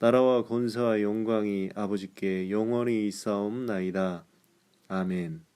나라와 권세와 영광이 아버지께 영원히 있사옵나이다. 아멘.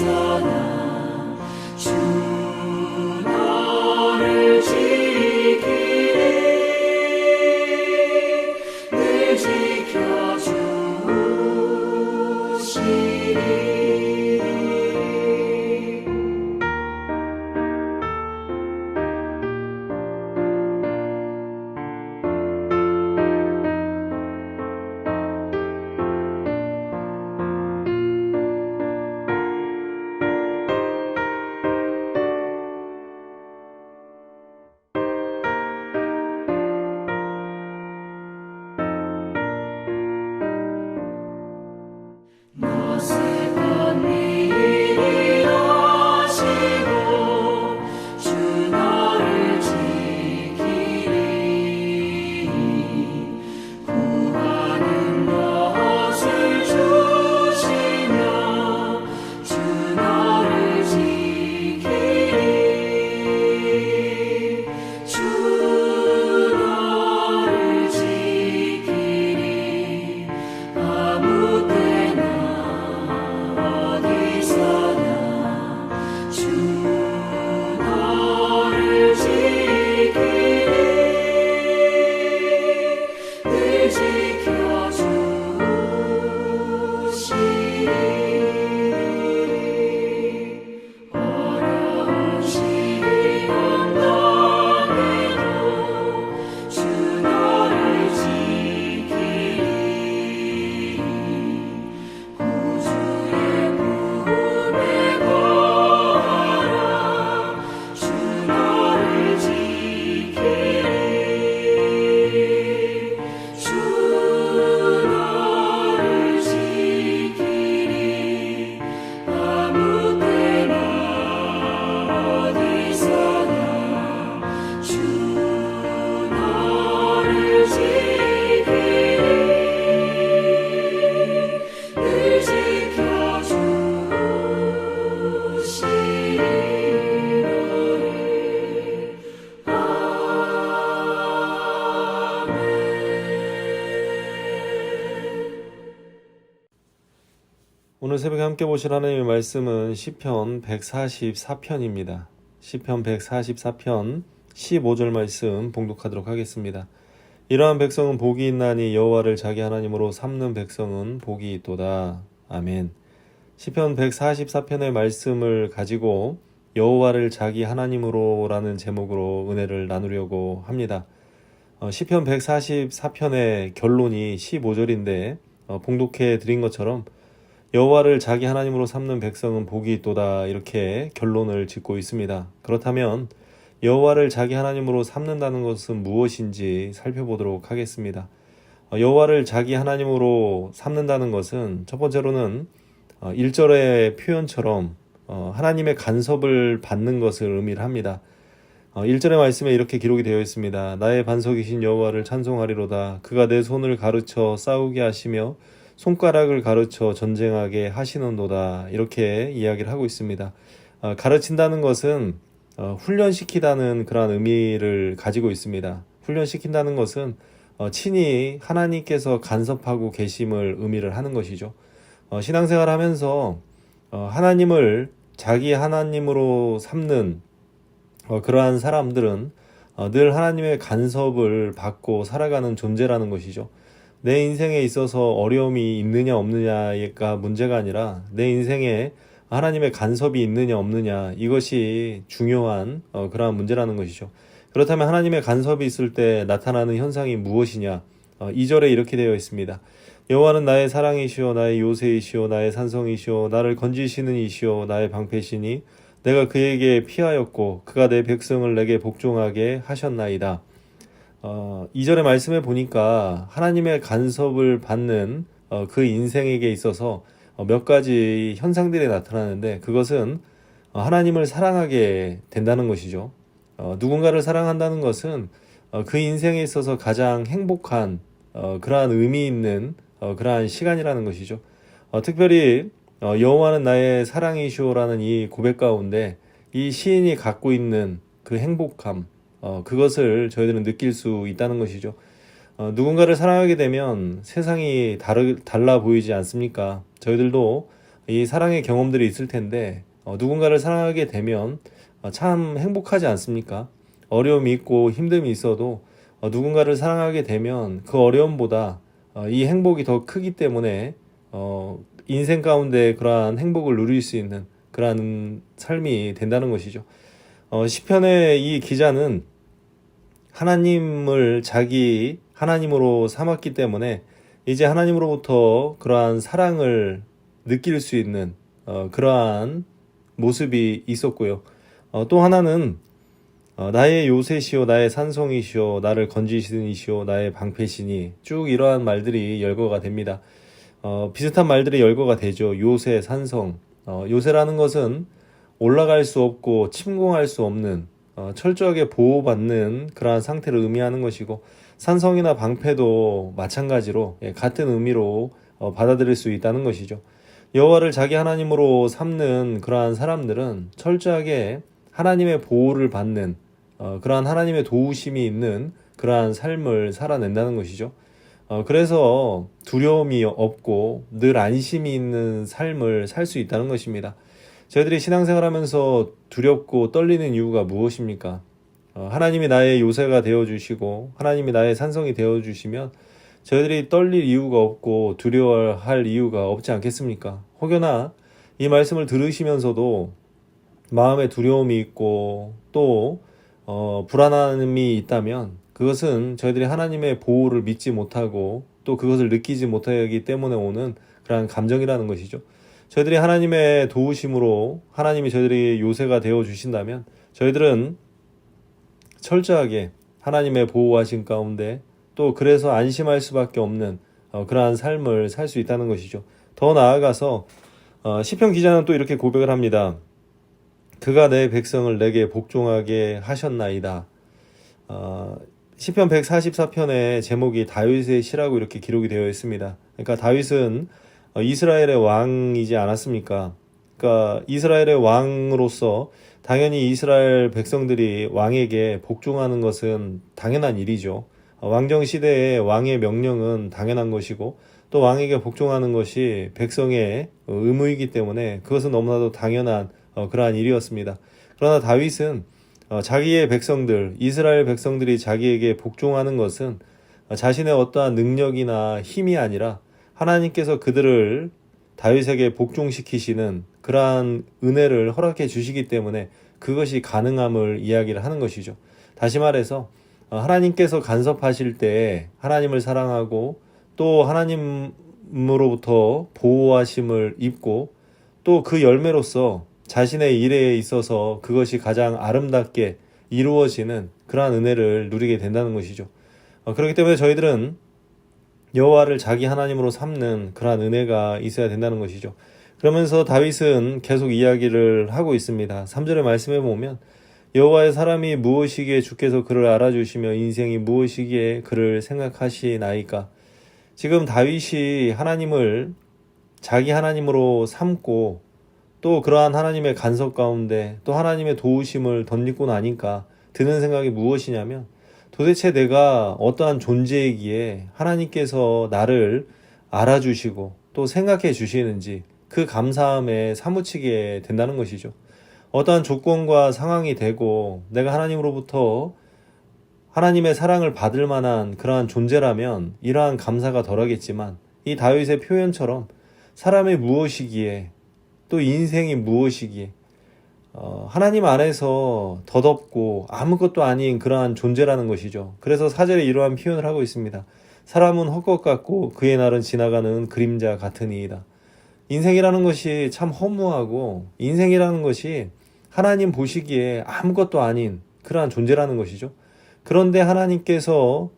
어디서나 주 새벽에 함께 보실 하나님의 말씀은 시편 144편입니다. 시편 144편 15절 말씀 봉독하도록 하겠습니다. 이러한 백성은 복이 있나니 여호와를 자기 하나님으로 삼는 백성은 복이 있도다. 아멘. 시편 144편의 말씀을 가지고 여호와를 자기 하나님으로라는 제목으로 은혜를 나누려고 합니다. 어, 시편 144편의 결론이 15절인데 어, 봉독해 드린 것처럼 여호와를 자기 하나님으로 삼는 백성은 복이 있도다 이렇게 결론을 짓고 있습니다. 그렇다면 여호와를 자기 하나님으로 삼는다는 것은 무엇인지 살펴보도록 하겠습니다. 어, 여호와를 자기 하나님으로 삼는다는 것은 첫 번째로는 어, 1절의 표현처럼 어, 하나님의 간섭을 받는 것을 의미를 합니다. 어, 1절의 말씀에 이렇게 기록이 되어 있습니다. 나의 반석이신 여호와를 찬송하리로다. 그가 내 손을 가르쳐 싸우게 하시며 손가락을 가르쳐 전쟁하게 하시는도다. 이렇게 이야기를 하고 있습니다. 어, 가르친다는 것은 어, 훈련시키다는 그러한 의미를 가지고 있습니다. 훈련시킨다는 것은 어, 친히 하나님께서 간섭하고 계심을 의미를 하는 것이죠. 어, 신앙생활 하면서 어, 하나님을 자기 하나님으로 삼는 어, 그러한 사람들은 어, 늘 하나님의 간섭을 받고 살아가는 존재라는 것이죠. 내 인생에 있어서 어려움이 있느냐 없느냐가 문제가 아니라 내 인생에 하나님의 간섭이 있느냐 없느냐 이것이 중요한 어, 그러한 문제라는 것이죠. 그렇다면 하나님의 간섭이 있을 때 나타나는 현상이 무엇이냐? 어, 2절에 이렇게 되어 있습니다. 여호와는 나의 사랑이시오 나의 요새이시오 나의 산성이시오 나를 건지시는 이시오 나의 방패시니 내가 그에게 피하였고 그가 내 백성을 내게 복종하게 하셨나이다. 어, 2절의 말씀에 보니까 하나님의 간섭을 받는 어, 그 인생에게 있어서 어, 몇 가지 현상들이 나타나는데 그것은 어, 하나님을 사랑하게 된다는 것이죠. 어, 누군가를 사랑한다는 것은 어, 그 인생에 있어서 가장 행복한 어, 그러한 의미 있는 어, 그러한 시간이라는 것이죠. 어, 특별히 어, 여호와는 나의 사랑이시오라는 이 고백 가운데 이 시인이 갖고 있는 그 행복함, 어, 그것을 저희들은 느낄 수 있다는 것이죠. 어, 누군가를 사랑하게 되면 세상이 다르, 달라 보이지 않습니까? 저희들도 이 사랑의 경험들이 있을 텐데, 어, 누군가를 사랑하게 되면 어, 참 행복하지 않습니까? 어려움이 있고 힘듦이 있어도 어, 누군가를 사랑하게 되면 그 어려움보다 어, 이 행복이 더 크기 때문에 어, 인생 가운데 그러한 행복을 누릴 수 있는 그러한 삶이 된다는 것이죠. 어, 시편의 이 기자는 하나님을 자기 하나님으로 삼았기 때문에 이제 하나님으로부터 그러한 사랑을 느낄 수 있는 어, 그러한 모습이 있었고요. 어, 또 하나는 어, 나의 요새시오 나의 산성이시오 나를 건지시는 이시오 나의 방패시니 쭉 이러한 말들이 열거가 됩니다. 어, 비슷한 말들이 열거가 되죠. 요새, 산성. 어, 요새라는 것은 올라갈 수 없고 침공할 수 없는 어, 철저하게 보호받는 그러한 상태를 의미하는 것이고 산성이나 방패도 마찬가지로 예, 같은 의미로 어, 받아들일 수 있다는 것이죠. 여호와를 자기 하나님으로 삼는 그러한 사람들은 철저하게 하나님의 보호를 받는 어, 그러한 하나님의 도우심이 있는 그러한 삶을 살아낸다는 것이죠. 어, 그래서 두려움이 없고 늘 안심이 있는 삶을 살 수 있다는 것입니다. 저희들이 신앙생활 하면서 두렵고 떨리는 이유가 무엇입니까? 어, 하나님이 나의 요새가 되어주시고 하나님이 나의 산성이 되어주시면 저희들이 떨릴 이유가 없고 두려워할 이유가 없지 않겠습니까? 혹여나 이 말씀을 들으시면서도 마음에 두려움이 있고 또 어, 불안함이 있다면 그것은 저희들이 하나님의 보호를 믿지 못하고 또 그것을 느끼지 못하기 때문에 오는 그러한 감정이라는 것이죠. 저희들이 하나님의 도우심으로 하나님이 저희들이 요새가 되어 주신다면 저희들은 철저하게 하나님의 보호하신 가운데 또 그래서 안심할 수밖에 없는 어, 그러한 삶을 살 수 있다는 것이죠. 더 나아가서 어, 시편 기자는 또 이렇게 고백을 합니다. 그가 내 백성을 내게 복종하게 하셨나이다. 어, 시편 144편의 제목이 다윗의 시라고 이렇게 기록이 되어 있습니다. 그러니까 다윗은 어, 이스라엘의 왕이지 않았습니까? 그러니까 이스라엘의 왕으로서 당연히 이스라엘 백성들이 왕에게 복종하는 것은 당연한 일이죠. 어, 왕정 시대의 왕의 명령은 당연한 것이고 또 왕에게 복종하는 것이 백성의 어, 의무이기 때문에 그것은 너무나도 당연한 어, 그러한 일이었습니다. 그러나 다윗은 어, 자기의 백성들, 이스라엘 백성들이 자기에게 복종하는 것은 어, 자신의 어떠한 능력이나 힘이 아니라 하나님께서 그들을 다윗에게 복종시키시는 그러한 은혜를 허락해 주시기 때문에 그것이 가능함을 이야기를 하는 것이죠. 다시 말해서 어, 하나님께서 간섭하실 때 하나님을 사랑하고 또 하나님으로부터 보호하심을 입고 또 그 열매로서 자신의 일에 있어서 그것이 가장 아름답게 이루어지는 그러한 은혜를 누리게 된다는 것이죠. 어, 그렇기 때문에 저희들은 여호와를 자기 하나님으로 삼는 그러한 은혜가 있어야 된다는 것이죠. 그러면서 다윗은 계속 이야기를 하고 있습니다. 3절의 말씀에 보면 여호와의 사람이 무엇이기에 주께서 그를 알아주시며 인생이 무엇이기에 그를 생각하시나이까. 지금 다윗이 하나님을 자기 하나님으로 삼고 또 그러한 하나님의 간섭 가운데 또 하나님의 도우심을 덧입고 나니까 드는 생각이 무엇이냐면 도대체 내가 어떠한 존재이기에 하나님께서 나를 알아주시고 또 생각해 주시는지 그 감사함에 사무치게 된다는 것이죠. 어떠한 조건과 상황이 되고 내가 하나님으로부터 하나님의 사랑을 받을 만한 그러한 존재라면 이러한 감사가 덜하겠지만 이 다윗의 표현처럼 사람이 무엇이기에 또 인생이 무엇이기에 어, 하나님 안에서 덧없고 아무것도 아닌 그러한 존재라는 것이죠. 그래서 사절에 이러한 표현을 하고 있습니다. 사람은 헛것 같고 그의 날은 지나가는 그림자 같으니이다. 인생이라는 것이 참 허무하고 인생이라는 것이 하나님 보시기에 아무것도 아닌 그러한 존재라는 것이죠. 그런데 하나님께서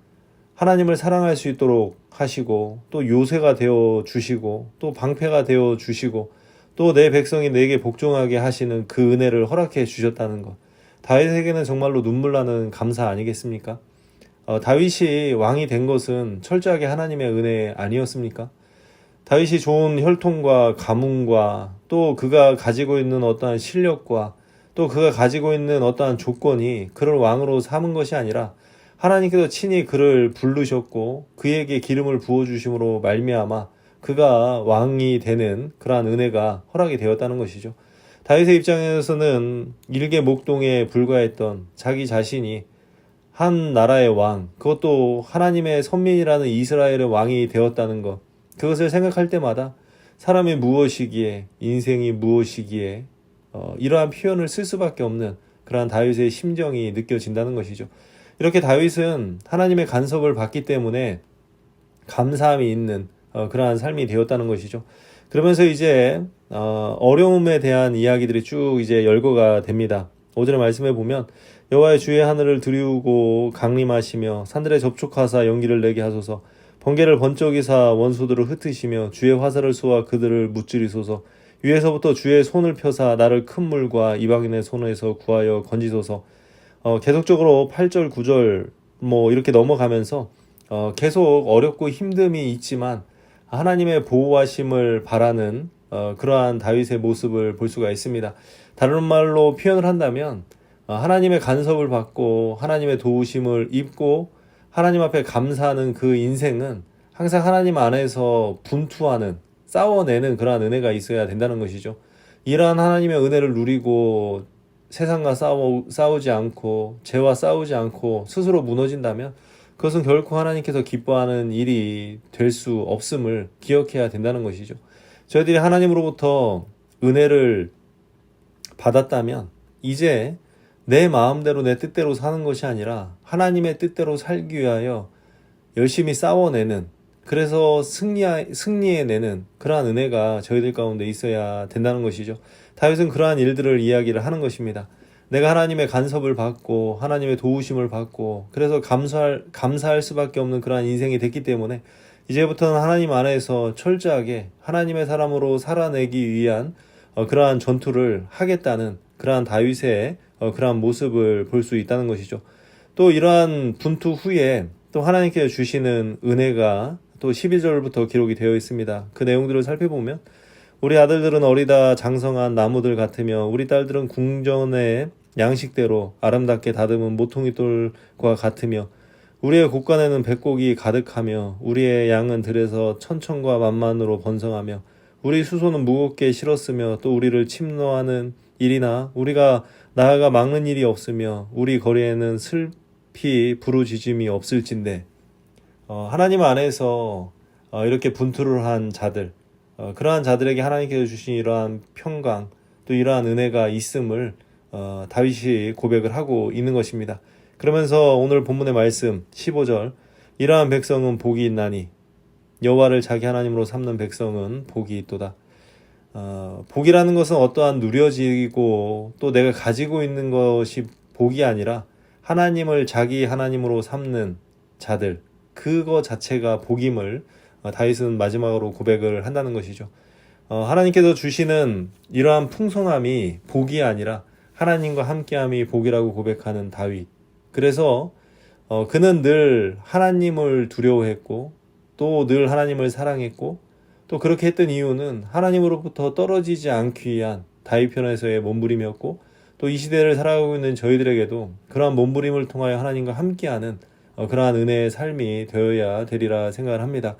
하나님을 사랑할 수 있도록 하시고 또 요새가 되어 주시고 또 방패가 되어 주시고 또 내 백성이 내게 복종하게 하시는 그 은혜를 허락해 주셨다는 것. 다윗에게는 정말로 눈물 나는 감사 아니겠습니까? 어, 다윗이 왕이 된 것은 철저하게 하나님의 은혜 아니었습니까? 다윗이 좋은 혈통과 가문과 또 그가 가지고 있는 어떠한 실력과 또 그가 가지고 있는 어떠한 조건이 그를 왕으로 삼은 것이 아니라 하나님께서 친히 그를 부르셨고 그에게 기름을 부어 주심으로 말미암아 그가 왕이 되는 그러한 은혜가 허락이 되었다는 것이죠. 다윗의 입장에서는 일개 목동에 불과했던 자기 자신이 한 나라의 왕, 그것도 하나님의 선민이라는 이스라엘의 왕이 되었다는 것, 그것을 생각할 때마다 사람이 무엇이기에, 인생이 무엇이기에, 어, 이러한 표현을 쓸 수밖에 없는 그러한 다윗의 심정이 느껴진다는 것이죠. 이렇게 다윗은 하나님의 간섭을 받기 때문에 감사함이 있는 어, 그러한 삶이 되었다는 것이죠. 그러면서 이제 어, 어려움에 대한 이야기들이 쭉 이제 열거가 됩니다. 오전에 말씀해 보면 여호와의 주의 하늘을 두리우고 강림하시며 산들에 접촉하사 연기를 내게 하소서 번개를 번쩍이사 원수들을 흩으시며 주의 화살을 쏘아 그들을 무찌르소서 위에서부터 주의 손을 펴사 나를 큰 물과 이방인의 손에서 구하여 건지소서 어, 계속적으로 8절 9절 뭐 이렇게 넘어가면서 어, 계속 어렵고 힘듦이 있지만 하나님의 보호하심을 바라는 어, 그러한 다윗의 모습을 볼 수가 있습니다. 다른 말로 표현을 한다면 어, 하나님의 간섭을 받고 하나님의 도우심을 입고 하나님 앞에 감사하는 그 인생은 항상 하나님 안에서 분투하는 싸워내는 그러한 은혜가 있어야 된다는 것이죠. 이러한 하나님의 은혜를 누리고 세상과 싸우, 싸우지 않고 죄와 싸우지 않고 스스로 무너진다면 그것은 결코 하나님께서 기뻐하는 일이 될 수 없음을 기억해야 된다는 것이죠. 저희들이 하나님으로부터 은혜를 받았다면 이제 내 마음대로 내 뜻대로 사는 것이 아니라 하나님의 뜻대로 살기 위하여 열심히 싸워내는 그래서 승리 승리해내는 그러한 은혜가 저희들 가운데 있어야 된다는 것이죠. 다윗은 그러한 일들을 이야기를 하는 것입니다. 내가 하나님의 간섭을 받고 하나님의 도우심을 받고 그래서 감사할 감사할 수밖에 없는 그러한 인생이 됐기 때문에 이제부터는 하나님 안에서 철저하게 하나님의 사람으로 살아내기 위한 어, 그러한 전투를 하겠다는 그러한 다윗의 어, 그러한 모습을 볼 수 있다는 것이죠. 또 이러한 분투 후에 또 하나님께서 주시는 은혜가 또 12절부터 기록이 되어 있습니다. 그 내용들을 살펴보면 우리 아들들은 어리다 장성한 나무들 같으며 우리 딸들은 궁전의 양식대로 아름답게 다듬은 모퉁이 돌과 같으며 우리의 곳간에는 백곡이 가득하며 우리의 양은 들에서 천천과 만만으로 번성하며 우리 수소는 무겁게 실었으며 또 우리를 침노하는 일이나 우리가 나아가 막는 일이 없으며 우리 거리에는 슬피 부르짖음이 없을진데 어, 하나님 안에서 어, 이렇게 분투를 한 자들 어, 그러한 자들에게 하나님께서 주신 이러한 평강 또 이러한 은혜가 있음을 어, 다윗이 고백을 하고 있는 것입니다. 그러면서 오늘 본문의 말씀 15절 이러한 백성은 복이 있나니 여호와를 자기 하나님으로 삼는 백성은 복이 있도다. 어, 복이라는 것은 어떠한 누려지고 또 내가 가지고 있는 것이 복이 아니라 하나님을 자기 하나님으로 삼는 자들 그거 자체가 복임을 어, 다윗은 마지막으로 고백을 한다는 것이죠. 어, 하나님께서 주시는 이러한 풍성함이 복이 아니라 하나님과 함께함이 복이라고 고백하는 다윗. 그래서 어, 그는 늘 하나님을 두려워했고 또 늘 하나님을 사랑했고 또 그렇게 했던 이유는 하나님으로부터 떨어지지 않기 위한 다윗 편에서의 몸부림이었고 또 이 시대를 살아가고 있는 저희들에게도 그러한 몸부림을 통하여 하나님과 함께하는 어, 그러한 은혜의 삶이 되어야 되리라 생각을 합니다.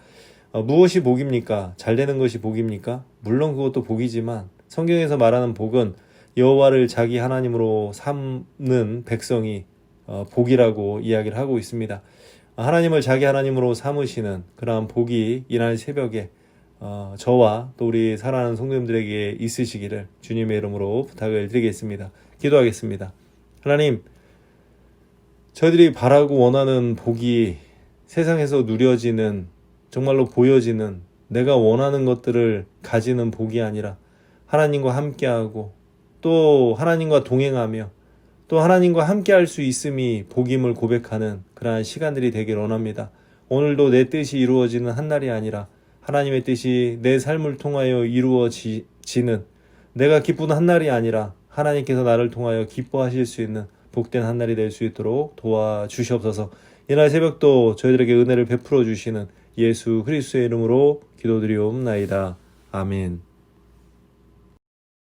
어, 무엇이 복입니까? 잘 되는 것이 복입니까? 물론 그것도 복이지만 성경에서 말하는 복은 여호와를 자기 하나님으로 삼는 백성이 어, 복이라고 이야기를 하고 있습니다. 하나님을 자기 하나님으로 삼으시는 그러한 복이 이날 새벽에 어, 저와 또 우리 사랑하는 성도님들에게 있으시기를 주님의 이름으로 부탁을 드리겠습니다. 기도하겠습니다. 하나님, 저희들이 바라고 원하는 복이 세상에서 누려지는 정말로 보여지는 내가 원하는 것들을 가지는 복이 아니라 하나님과 함께하고 또 하나님과 동행하며 또 하나님과 함께 할 수 있음이 복임을 고백하는 그러한 시간들이 되길 원합니다. 오늘도 내 뜻이 이루어지는 한 날이 아니라 하나님의 뜻이 내 삶을 통하여 이루어지는 내가 기쁘는 한 날이 아니라 하나님께서 나를 통하여 기뻐하실 수 있는 복된 한 날이 될 수 있도록 도와주시옵소서. 이날 새벽도 저희들에게 은혜를 베풀어 주시는 예수 그리스도의 이름으로 기도드리옵나이다. 아멘.